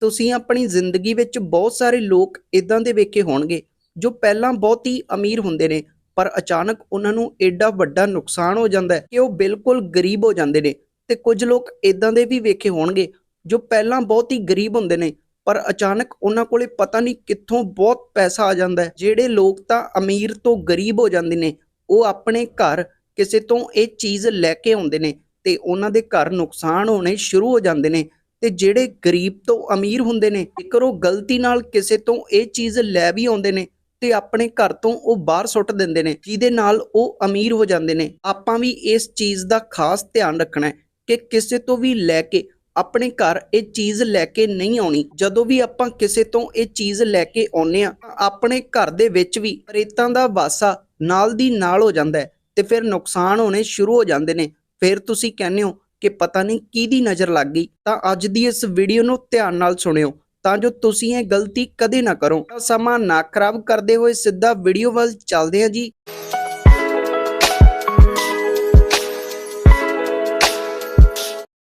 ਤੁਸੀਂ ਆਪਣੀ ਜ਼ਿੰਦਗੀ ਵਿੱਚ ਬਹੁਤ ਸਾਰੇ ਲੋਕ ਇਦਾਂ ਦੇ ਵੇਖੇ ਹੋਣਗੇ, ਜੋ ਪਹਿਲਾਂ ਬਹੁਤ ਹੀ ਅਮੀਰ ਹੁੰਦੇ ਨੇ, ਪਰ ਅਚਾਨਕ ਉਹਨਾਂ ਨੂੰ ਐਡਾ ਵੱਡਾ ਨੁਕਸਾਨ ਹੋ ਜਾਂਦਾ ਕਿ ਉਹ ਬਿਲਕੁਲ ਗਰੀਬ ਹੋ ਜਾਂਦੇ ਨੇ। ਤੇ ਕੁਝ ਲੋਕ ਇਦਾਂ ਦੇ ਵੀ ਵੇਖੇ ਹੋਣਗੇ, ਜੋ ਪਹਿਲਾਂ ਬਹੁਤ ਹੀ ਗਰੀਬ ਹੁੰਦੇ ਨੇ, ਪਰ ਅਚਾਨਕ ਉਹਨਾਂ ਕੋਲੇ ਪਤਾ ਨਹੀਂ ਕਿੱਥੋਂ ਬਹੁਤ ਪੈਸਾ ਆ ਜਾਂਦਾ ਹੈ। ਜਿਹੜੇ ਲੋਕ ਤਾਂ ਅਮੀਰ ਤੋਂ ਗਰੀਬ ਹੋ ਜਾਂਦੇ ਨੇ, ਉਹ ਆਪਣੇ ਘਰ ਕਿਸੇ ਤੋਂ ਇਹ ਚੀਜ਼ ਲੈ ਕੇ ਆਉਂਦੇ ਨੇ ਤੇ ਉਹਨਾਂ ਦੇ ਘਰ ਨੁਕਸਾਨ ਹੋਣੇ ਸ਼ੁਰੂ ਹੋ ਜਾਂਦੇ ਨੇ। ਤੇ ਜਿਹੜੇ ਗਰੀਬ ਤੋਂ ਅਮੀਰ ਹੁੰਦੇ ਨੇ, ਜੇਕਰ ਉਹ ਗਲਤੀ ਨਾਲ ਕਿਸੇ ਤੋਂ ਇਹ ਚੀਜ਼ ਲੈ ਵੀ ਆਉਂਦੇ ਨੇ ਤੇ ਆਪਣੇ ਘਰ ਤੋਂ ਉਹ ਬਾਹਰ ਸੁੱਟ ਦਿੰਦੇ ਨੇ, ਜਿਹਦੇ ਨਾਲ ਉਹ ਅਮੀਰ ਹੋ ਜਾਂਦੇ ਨੇ, ਆਪਾਂ ਵੀ ਇਸ ਚੀਜ਼ ਦਾ ਖਾਸ ਧਿਆਨ ਰੱਖਣਾ ਹੈ ਕਿ ਕਿਸੇ ਤੋਂ ਵੀ ਲੈ ਕੇ ਆਪਣੇ ਘਰ ਇਹ ਚੀਜ਼ ਲੈ ਕੇ ਨਹੀਂ ਆਉਣੀ। ਜਦੋਂ ਵੀ ਆਪਾਂ ਕਿਸੇ ਤੋਂ ਇਹ ਚੀਜ਼ ਲੈ ਕੇ ਆਉਨੇ ਆ ਆਪਣੇ ਘਰ ਦੇ ਵਿੱਚ ਵੀ ਰੇਤਾਂ ਦਾ ਵਾਸਾ ਨਾਲ ਦੀ ਨਾਲ ਹੋ ਜਾਂਦਾ ਹੈ ਤੇ ਫਿਰ ਨੁਕਸਾਨ ਹੋਣੇ ਸ਼ੁਰੂ ਹੋ ਜਾਂਦੇ ਨੇ। ਫਿਰ ਤੁਸੀਂ ਕਹਿੰਦੇ ਹੋ ਕਿ ਪਤਾ ਨਹੀਂ ਕਿਹਦੀ ਨਜ਼ਰ ਲੱਗ ਗਈ, ਤਾਂ ਅੱਜ ਦੀ ਇਸ ਵੀਡੀਓ ਨੂੰ ਧਿਆਨ ਨਾਲ ਸੁਣਿਓ। ਤਾਂ ਜੋ ਤੁਸੀਂ ਇਹ ਗਲਤੀ ਕਦੇ ਨਾ ਕਰੋ। ਸਮਾਂ ਨਾ ਖਰਾਬ ਕਰਦੇ ਹੋਏ ਸਿੱਧਾ ਵੀਡੀਓ ਵੱਲ ਚੱਲਦੇ ਹਾਂ ਜੀ।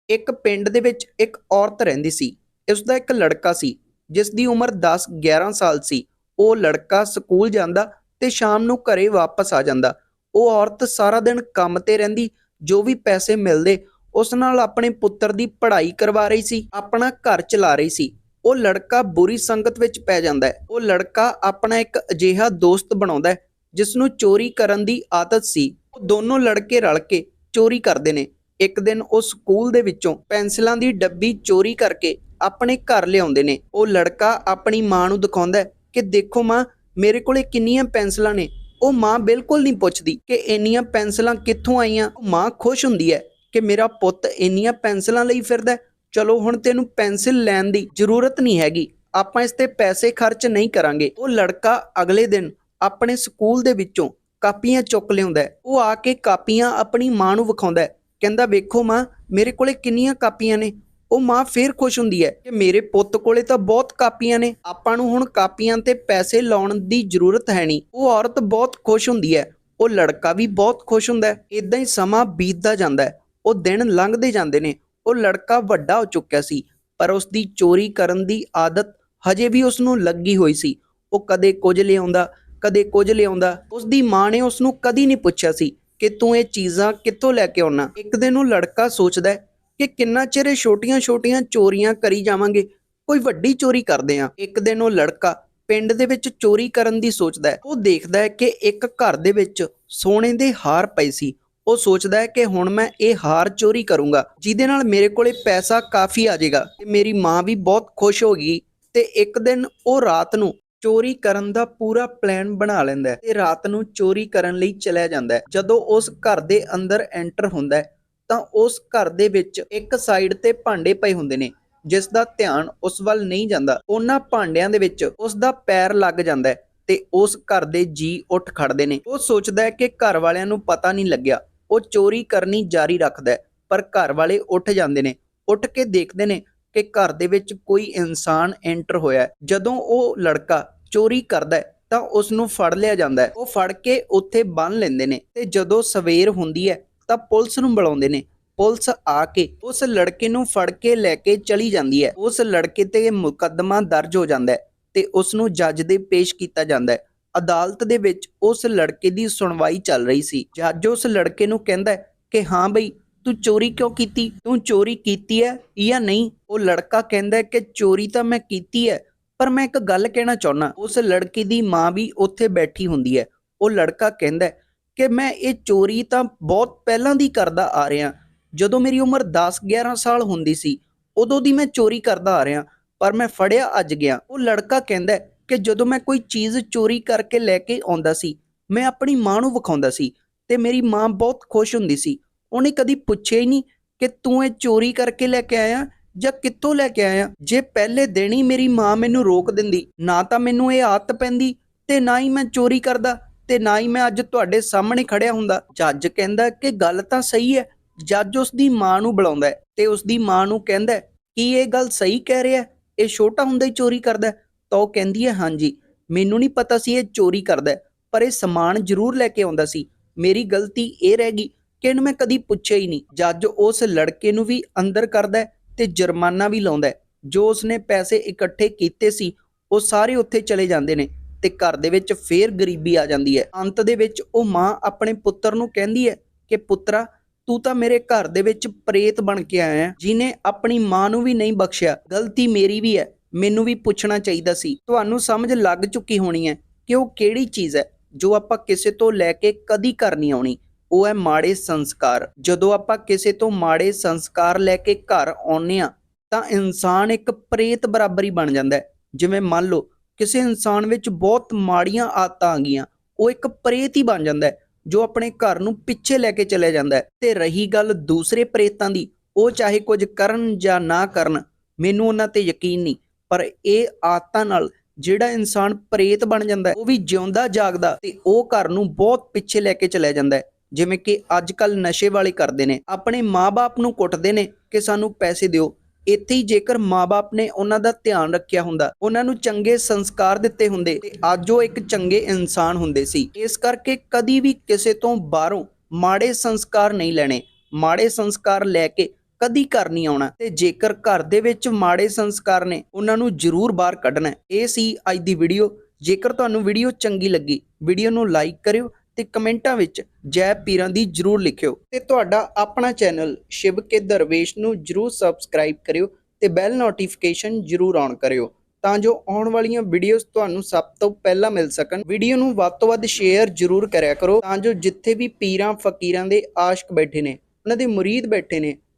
ਇੱਕ ਪਿੰਡ ਦੇ ਵਿੱਚ ਇੱਕ ਔਰਤ ਰਹਿੰਦੀ ਸੀ। ਉਸ ਦਾ ਇੱਕ ਲੜਕਾ ਸੀ, ਜਿਸ ਦੀ ਉਮਰ 10-11 ਸਾਲ ਸੀ। ਉਹ ਲੜਕਾ ਸਕੂਲ ਜਾਂਦਾ ਤੇ ਸ਼ਾਮ ਨੂੰ ਘਰੇ ਵਾਪਸ ਆ ਜਾਂਦਾ। ਉਹ ਔਰਤ ਸਾਰਾ ਦਿਨ ਕੰਮ ਤੇ ਰਹਿੰਦੀ, ਜੋ ਵੀ ਪੈਸੇ ਮਿਲਦੇ ਉਸ ਨਾਲ ਆਪਣੇ ਪੁੱਤਰ ਦੀ ਪੜ੍ਹਾਈ ਕਰਵਾ ਰਹੀ ਸੀ, ਆਪਣਾ ਘਰ ਚਲਾ ਰਹੀ ਸੀ। ਉਹ ਲੜਕਾ ਬੁਰੀ ਸੰਗਤ ਵਿੱਚ ਪੈ ਜਾਂਦਾ ਹੈ। ਉਹ ਲੜਕਾ ਆਪਣਾ ਇੱਕ ਅਜਿਹਾ ਦੋਸਤ ਬਣਾਉਂਦਾ ਹੈ ਜਿਸ ਨੂੰ ਚੋਰੀ ਕਰਨ ਦੀ ਆਦਤ ਸੀ। ਉਹ ਦੋਨੋਂ ਲੜਕੇ ਰਲ ਕੇ ਚੋਰੀ ਕਰਦੇ ਨੇ। ਇੱਕ ਦਿਨ ਉਹ ਸਕੂਲ ਦੇ ਵਿੱਚੋਂ ਪੈਨਸਲਾਂ ਦੀ ਡੱਬੀ ਚੋਰੀ ਕਰਕੇ ਆਪਣੇ ਘਰ ਲਿਆਉਂਦੇ ਨੇ। ਉਹ ਲੜਕਾ ਆਪਣੀ ਮਾਂ ਨੂੰ ਦਿਖਾਉਂਦਾ ਕਿ ਦੇਖੋ ਮਾਂ, ਮੇਰੇ ਕੋਲੇ ਕਿੰਨੀਆਂ ਪੈਨਸਲਾਂ ਨੇ। ਉਹ ਮਾਂ ਬਿਲਕੁਲ ਨਹੀਂ ਪੁੱਛਦੀ ਕਿ ਇੰਨੀਆਂ ਪੈਨਸਲਾਂ ਕਿੱਥੋਂ ਆਈਆਂ। ਉਹ ਮਾਂ ਖੁਸ਼ ਹੁੰਦੀ ਹੈ। ਕਿ ਮੇਰਾ ਪੁੱਤ ਇੰਨੀਆਂ ਪੈਨਸਲਾਂ ਲਈ ਫਿਰਦਾ ਚਲੋ ਹੁਣ ਤੈਨੂੰ ਪੈਨਸਲ ਲੈਣ ਦੀ ਜ਼ਰੂਰਤ ਨਹੀਂ ਹੈਗੀ। ਆਪਾਂ ਇਸ ਤੇ ਪੈਸੇ ਖਰਚ ਨਹੀਂ ਕਰਾਂਗੇ। ਉਹ ਲੜਕਾ ਅਗਲੇ ਦਿਨ ਆਪਣੇ ਸਕੂਲ ਦੇ ਵਿੱਚੋਂ ਕਾਪੀਆਂ ਚੁੱਕ ਲਿਆਉਂਦਾ ਉਹ ਆ ਕੇ ਕਾਪੀਆਂ ਆਪਣੀ ਮਾਂ ਨੂੰ ਵਿਖਾਉਂਦਾ ਕਹਿੰਦਾ, ਵੇਖੋ ਮਾਂ, ਮੇਰੇ ਕੋਲੇ ਕਿੰਨੀਆਂ ਕਾਪੀਆਂ ਨੇ। ਉਹ ਮਾਂ ਫੇਰ ਖੁਸ਼ ਹੁੰਦੀ ਹੈ ਕਿ ਮੇਰੇ ਪੁੱਤ ਕੋਲੇ ਤਾਂ ਬਹੁਤ ਕਾਪੀਆਂ ਨੇ। ਆਪਾਂ ਨੂੰ ਹੁਣ ਕਾਪੀਆਂ ਤੇ ਪੈਸੇ ਲਾਉਣ ਦੀ ਜ਼ਰੂਰਤ ਹੈ ਨਹੀਂ। ਉਹ ਔਰਤ ਬਹੁਤ ਖੁਸ਼ ਹੁੰਦੀ ਹੈ। ਉਹ ਲੜਕਾ ਵੀ ਬਹੁਤ ਖੁਸ਼ ਹੁੰਦਾ ਹੈ। ਇਦਾਂ ਹੀ ਸਮਾਂ ਬੀਤਦਾ ਜਾਂਦਾ ਹੈ। ਉਹ ਦਿਨ ਲੰਘਦੇ ਜਾਂਦੇ ਨੇ। ਉਹ ਲੜਕਾ ਵੱਡਾ ਹੋ ਚੁੱਕਿਆ ਸੀ, ਪਰ ਉਸ ਦੀ ਚੋਰੀ ਕਰਨ ਦੀ ਆਦਤ ਹਜੇ ਵੀ ਉਸ ਨੂੰ ਲੱਗੀ ਹੋਈ ਸੀ। ਉਹ ਕਦੇ ਕੁਝ ਲਿਆਉਂਦਾ, ਕਦੇ ਕੁਝ ਲਿਆਉਂਦਾ। ਉਸ ਦੀ ਮਾਂ ਨੇ ਉਸ ਨੂੰ ਕਦੀ ਨਹੀਂ ਪੁੱਛਿਆ ਸੀ ਕਿ ਤੂੰ ਇਹ ਚੀਜ਼ਾਂ ਕਿੱਥੋਂ ਲੈ ਕੇ ਆਉਣਾ। ਇੱਕ ਦਿਨ ਉਹ ਲੜਕਾ ਸੋਚਦਾ ਹੈ ਕਿ ਕਿੰਨਾ ਚਿਰ ਛੋਟੀਆਂ-ਛੋਟੀਆਂ ਚੋਰੀਆਂ ਕਰੀ ਜਾਵਾਂਗੇ। ਕੋਈ ਵੱਡੀ ਚੋਰੀ ਕਰਦੇ ਆ ਇੱਕ ਦਿਨ ਉਹ ਲੜਕਾ ਪਿੰਡ ਦੇ ਵਿੱਚ ਚੋਰੀ ਕਰਨ ਦੀ ਸੋਚਦਾ ਹੈ। ਉਹ ਦੇਖਦਾ ਹੈ ਕਿ ਇੱਕ ਘਰ ਦੇ ਵਿੱਚ ਸੋਨੇ ਦੇ ਹਾਰ ਪਏ ਸੀ। ਉਹ ਸੋਚਦਾ ਹੈ ਕਿ ਹੁਣ ਮੈਂ ਇਹ ਹਾਰ ਚੋਰੀ ਕਰੂੰਗਾ, ਜਿਹਦੇ ਨਾਲ ਮੇਰੇ ਕੋਲੇ ਪੈਸਾ ਕਾਫੀ ਆ ਜਾਏਗਾ। ਤੇ ਮੇਰੀ ਮਾਂ ਵੀ ਬਹੁਤ ਖੁਸ਼ ਹੋਗੀ ਤੇ ਇੱਕ ਦਿਨ ਉਹ ਰਾਤ ਨੂੰ ਚੋਰੀ ਕਰਨ ਦਾ ਪੂਰਾ ਪਲਾਨ ਬਣਾ ਲੈਂਦਾ ਹੈ ਤੇ ਰਾਤ ਨੂੰ ਚੋਰੀ ਕਰਨ ਲਈ ਚਲਿਆ ਜਾਂਦਾ ਹੈ। ਜਦੋਂ ਉਸ ਘਰ ਦੇ ਅੰਦਰ ਐਂਟਰ ਹੁੰਦਾ ਹੈ, ਤਾਂ ਉਸ ਘਰ ਦੇ ਵਿੱਚ ਇੱਕ ਸਾਈਡ ਤੇ ਭਾਂਡੇ ਪਏ ਹੁੰਦੇ ਨੇ, ਜਿਸ ਦਾ ਧਿਆਨ ਉਸ ਵੱਲ ਨਹੀਂ ਜਾਂਦਾ। ਉਹਨਾਂ ਭਾਂਡਿਆਂ ਦੇ ਵਿੱਚ ਉਸ ਦਾ ਪੈਰ ਲੱਗ ਜਾਂਦਾ ਹੈ ਤੇ ਉਸ ਘਰ ਦੇ ਜੀ ਉੱਠ ਖੜਦੇ ਨੇ। ਉਹ ਸੋਚਦਾ ਹੈ ਕਿ ਘਰ ਵਾਲਿਆਂ ਨੂੰ ਪਤਾ ਨਹੀਂ ਲੱਗਿਆ। ਉਹ ਚੋਰੀ ਕਰਨੀ ਜਾਰੀ ਰੱਖਦਾ ਹੈ, ਪਰ ਘਰ ਵਾਲੇ ਉੱਠ ਜਾਂਦੇ ਨੇ, ਉੱਠ ਕੇ ਦੇਖਦੇ ਨੇ ਕਿ ਘਰ ਦੇ ਵਿੱਚ ਕੋਈ ਇਨਸਾਨ ਐਂਟਰ ਹੋਇਆ ਹੈ। ਜਦੋਂ ਉਹ ਲੜਕਾ ਚੋਰੀ ਕਰਦਾ ਹੈ, ਤਾਂ ਉਸ ਨੂੰ ਫੜ ਲਿਆ ਜਾਂਦਾ ਹੈ। ਉਹ ਫੜ ਕੇ ਉੱਥੇ ਬੰਨ ਲੈਂਦੇ ਨੇ ਤੇ ਜਦੋਂ ਸਵੇਰ ਹੁੰਦੀ ਹੈ, ਤਾਂ ਪੁਲਿਸ ਨੂੰ ਬੁਲਾਉਂਦੇ ਨੇ। ਪੁਲਿਸ ਆ ਕੇ ਉਸ ਲੜਕੇ ਨੂੰ ਫੜ ਕੇ ਲੈ ਕੇ ਚਲੀ ਜਾਂਦੀ ਹੈ। ਉਸ ਲੜਕੇ ਤੇ ਮੁਕੱਦਮਾ ਦਰਜ ਹੋ ਜਾਂਦਾ ਹੈ ਤੇ ਉਸ ਨੂੰ ਜੱਜ ਦੇ ਪੇਸ਼ ਕੀਤਾ ਜਾਂਦਾ ਹੈ। ਅਦਾਲਤ ਦੇ ਵਿੱਚ ਉਸ ਲੜਕੇ ਦੀ ਸੁਣਵਾਈ ਚੱਲ ਰਹੀ ਸੀ। ਜੱਜ ਉਸ ਲੜਕੇ ਨੂੰ ਕਹਿੰਦਾ ਕਿ ਹਾਂ ਬਈ, ਤੂੰ ਚੋਰੀ ਕਿਉਂ ਕੀਤੀ? ਤੂੰ ਚੋਰੀ ਕੀਤੀ ਹੈ ਜਾਂ ਨਹੀਂ? ਉਹ ਲੜਕਾ ਕਹਿੰਦਾ ਕਿ ਚੋਰੀ ਤਾਂ ਮੈਂ ਕੀਤੀ ਹੈ, ਪਰ ਮੈਂ ਇੱਕ ਗੱਲ ਕਹਿਣਾ ਚਾਹੁੰਦਾ। ਉਸ ਲੜਕੀ ਦੀ ਮਾਂ ਵੀ ਉੱਥੇ ਬੈਠੀ ਹੁੰਦੀ ਹੈ। ਉਹ ਲੜਕਾ ਕਹਿੰਦਾ ਕਿ ਮੈਂ ਇਹ ਚੋਰੀ ਤਾਂ ਬਹੁਤ ਪਹਿਲਾਂ ਦੀ ਕਰਦਾ ਆ ਰਿਹਾ। ਜਦੋਂ ਮੇਰੀ ਉਮਰ 10-11 ਸਾਲ ਹੁੰਦੀ ਸੀ, ਉਦੋਂ ਦੀ ਮੈਂ ਚੋਰੀ ਕਰਦਾ ਆ ਰਿਹਾ, ਪਰ ਮੈਂ ਫੜਿਆ ਅੱਜ ਗਿਆ। ਉਹ ਲੜਕਾ ਕਹਿੰਦਾ ਕਿ ਜਦੋਂ ਮੈਂ ਕੋਈ ਚੀਜ਼ ਚੋਰੀ ਕਰਕੇ ਲੈ ਕੇ ਆਉਂਦਾ ਸੀ, ਮੈਂ ਆਪਣੀ ਮਾਂ ਨੂੰ ਵਿਖਾਉਂਦਾ ਸੀ ਤੇ ਮੇਰੀ ਮਾਂ ਬਹੁਤ ਖੁਸ਼ ਹੁੰਦੀ ਸੀ। ਉਹਨੇ ਕਦੀ ਪੁੱਛਿਆ ਹੀ ਨਹੀਂ ਕਿ ਤੂੰ ਇਹ ਚੋਰੀ ਕਰਕੇ ਲੈ ਕੇ ਆਇਆ ਜਾਂ ਕਿੱਥੋਂ ਲੈ ਕੇ ਆਇਆ? ਜੇ ਪਹਿਲੇ ਦਿਨ ਹੀ ਮੇਰੀ ਮਾਂ ਮੈਨੂੰ ਰੋਕ ਦਿੰਦੀ, ਨਾ ਤਾਂ ਮੈਨੂੰ ਇਹ ਆਦਤ ਪੈਂਦੀ ਤੇ ਨਾ ਹੀ ਮੈਂ ਚੋਰੀ ਕਰਦਾ ਤੇ ਨਾ ਹੀ ਮੈਂ ਅੱਜ ਤੁਹਾਡੇ ਸਾਹਮਣੇ ਖੜਿਆ ਹੁੰਦਾ। ਜੱਜ ਕਹਿੰਦਾ ਕਿ ਗੱਲ ਤਾਂ ਸਹੀ ਹੈ, ਜੱਜ ਉਸ ਦੀ ਮਾਂ ਨੂੰ ਬੁਲਾਉਂਦਾ ਤੇ ਉਸ ਦੀ ਮਾਂ ਨੂੰ ਕਹਿੰਦਾ ਕਿ ਇਹ ਗੱਲ ਸਹੀ ਕਹਿ ਰਿਹਾ ਇਹ ਛੋਟਾ ਹੁੰਦਾ ਹੀ ਚੋਰੀ ਕਰਦਾ ਤਾਂ ਉਹ ਕਹਿੰਦੀ ਹੈ ਹਾਂਜੀ ਮੈਨੂੰ ਨਹੀਂ ਪਤਾ ਸੀ ਇਹ ਚੋਰੀ ਕਰਦਾ ਪਰ ਇਹ ਸਮਾਨ ਜ਼ਰੂਰ ਲੈ ਕੇ ਆਉਂਦਾ ਸੀ। ਮੇਰੀ ਗਲਤੀ ਇਹ ਰਹਿ ਗਈ ਕਿ ਇਹਨੂੰ ਮੈਂ ਕਦੀ ਪੁੱਛਿਆ ਹੀ ਨਹੀਂ। ਜੱਜ ਉਸ ਲੜਕੇ ਨੂੰ ਵੀ ਅੰਦਰ ਕਰਦਾ ਤੇ ਜੁਰਮਾਨਾ ਵੀ ਲਾਉਂਦਾ ਜੋ ਉਸਨੇ ਪੈਸੇ ਇਕੱਠੇ ਕੀਤੇ ਸੀ ਉਹ ਸਾਰੇ ਉੱਥੇ ਚਲੇ ਜਾਂਦੇ ਨੇ ਤੇ ਘਰ ਦੇ ਵਿੱਚ ਫੇਰ ਗਰੀਬੀ ਆ ਜਾਂਦੀ ਹੈ। ਅੰਤ ਦੇ ਵਿੱਚ ਉਹ ਮਾਂ ਆਪਣੇ ਪੁੱਤਰ ਨੂੰ ਕਹਿੰਦੀ ਹੈ ਕਿ ਪੁੱਤਰਾ ਤੂੰ ਤਾਂ ਮੇਰੇ ਘਰ ਦੇ ਵਿੱਚ ਪ੍ਰੇਤ ਬਣ ਕੇ ਆਇਆ ਹੈ, ਜਿਨੇ ਆਪਣੀ ਮਾਂ ਨੂੰ ਵੀ ਨਹੀਂ ਬਖਸ਼ਿਆ। ਗਲਤੀ ਮੇਰੀ ਵੀ ਹੈ ਮੈਨੂੰ ਵੀ ਪੁੱਛਣਾ ਚਾਹੀਦਾ ਸੀ। ਤੁਹਾਨੂੰ ਸਮਝ ਲੱਗ ਚੁੱਕੀ ਹੋਣੀ ਹੈ ਕਿ ਉਹ ਕਿਹੜੀ ਚੀਜ਼ ਹੈ ਜੋ ਆਪਾਂ ਕਿਸੇ ਤੋਂ ਲੈ ਕੇ ਕਦੀ ਘਰ ਨਹੀਂ ਆਉਣੀ। ਉਹ ਹੈ ਮਾੜੇ ਸੰਸਕਾਰ। ਜਦੋਂ ਆਪਾਂ ਕਿਸੇ ਤੋਂ ਮਾੜੇ ਸੰਸਕਾਰ ਲੈ ਕੇ ਘਰ ਆਉਂਦੇ ਆ ਤਾਂ ਇਨਸਾਨ ਇੱਕ ਪ੍ਰੇਤ ਬਰਾਬਰੀ ਬਣ ਜਾਂਦਾ ਹੈ। ਜਿਵੇਂ ਮੰਨ ਲਓ, ਕਿਸੇ ਇਨਸਾਨ ਵਿੱਚ ਬਹੁਤ ਮਾੜੀਆਂ ਆਦਤਾਂ ਆ ਗਈਆਂ, ਉਹ ਇੱਕ ਪ੍ਰੇਤ ਹੀ ਬਣ ਜਾਂਦਾ ਹੈ, ਜੋ ਆਪਣੇ ਘਰ ਨੂੰ ਪਿੱਛੇ ਲੈ ਕੇ ਚਲੇ ਜਾਂਦਾ ਹੈ। ਤੇ ਰਹੀ ਗੱਲ ਦੂਸਰੇ ਪ੍ਰੇਤਾਂ ਦੀ, ਉਹ ਚਾਹੇ ਕੁਝ ਕਰਨ ਜਾਂ ਨਾ ਕਰਨ, ਮੈਨੂੰ ਉਹਨਾਂ ਤੇ ਯਕੀਨ ਨਹੀਂ। ਪਰ ਇਹ ਆਦਤਾਂ ਨਾਲ ਜਿਹੜਾ ਇਨਸਾਨ ਪ੍ਰੇਤ ਬਣ ਜਾਂਦਾ ਉਹ ਵੀ ਜਿਉਂਦਾ ਜਾਗਦਾ ਤੇ ਉਹ ਘਰ ਨੂੰ ਬਹੁਤ ਪਿੱਛੇ ਲੈ ਕੇ ਚਲਿਆ ਜਾਂਦਾ ਜਿਵੇਂ ਕਿ ਅੱਜ ਕੱਲ ਨਸ਼ੇ ਵਾਲੇ ਕਰਦੇ ਨੇ, ਆਪਣੇ ਮਾਪੇ ਨੂੰ ਕੁੱਟਦੇ ਨੇ ਕਿ ਸਾਨੂੰ ਪੈਸੇ ਦਿਓ। ਇੱਥੇ ਹੀ ਜੇਕਰ ਮਾਪੇ ਨੇ ਉਹਨਾਂ ਦਾ ਧਿਆਨ ਰੱਖਿਆ ਹੁੰਦਾ, ਉਹਨਾਂ ਨੂੰ ਚੰਗੇ ਸੰਸਕਾਰ ਦਿੱਤੇ ਹੁੰਦੇ ਤੇ ਅੱਜ ਉਹ ਇੱਕ ਚੰਗੇ ਇਨਸਾਨ ਹੁੰਦੇ ਸੀ। ਇਸ ਕਰਕੇ ਕਦੀ ਵੀ ਕਿਸੇ ਤੋਂ ਬਾਹਰੋਂ ਮਾੜੇ ਸੰਸਕਾਰ ਨਹੀਂ ਲੈਣੇ। ਮਾੜੇ ਸੰਸਕਾਰ ਲੈ ਕੇ ਕਦੀ ਘਰ ਨਹੀਂ ਆਉਣਾ। ਤੇ ਜੇਕਰ ਘਰ ਦੇ ਵਿੱਚ ਮਾੜੇ ਸੰਸਕਾਰ ਨੇ, ਉਹਨਾਂ ਨੂੰ ਜ਼ਰੂਰ ਬਾਹਰ ਕੱਢਣਾ ਇਹ ਸੀ ਅੱਜ ਦੀ ਵੀਡੀਓ। ਜੇਕਰ ਤੁਹਾਨੂੰ ਵੀਡੀਓ ਚੰਗੀ ਲੱਗੀ, ਵੀਡੀਓ ਨੂੰ ਲਾਈਕ ਕਰਿਓ ਤੇ ਕਮੈਂਟਾਂ ਵਿੱਚ ਜੈ ਪੀਰਾਂ ਦੀ ਜਰੂਰ ਲਿਖਿਓ। ਤੇ ਤੁਹਾਡਾ ਆਪਣਾ ਚੈਨਲ ਸ਼ਿਵ ਕੇ ਦਰਵੇਸ਼ ਨੂੰ ਜਰੂਰ ਸਬਸਕ੍ਰਾਈਬ ਕਰਿਓ ਤੇ ਬੈਲ ਨੋਟੀਫਿਕੇਸ਼ਨ ਜਰੂਰ ਔਨ ਕਰਿਓ ਤਾਂ ਜੋ ਆਉਣ ਵਾਲੀਆਂ ਵੀਡੀਓਜ਼ ਤੁਹਾਨੂੰ ਸਭ ਤੋਂ ਪਹਿਲਾਂ ਮਿਲ ਸਕਣ। ਵੀਡੀਓ ਨੂੰ ਵੱਧ ਤੋਂ ਵੱਧ ਸ਼ੇਅਰ ਜਰੂਰ ਕਰਿਆ ਕਰੋ ਤਾਂ ਜੋ ਜਿੱਥੇ ਵੀ ਪੀਰਾਂ, ਫਕੀਰਾਂ ਦੇ ਆਸ਼ਕ ਬੈਠੇ ਨੇ, ਉਹਨਾਂ ਦੇ ਮੁਰੀਦ ਬੈਠੇ ਨੇ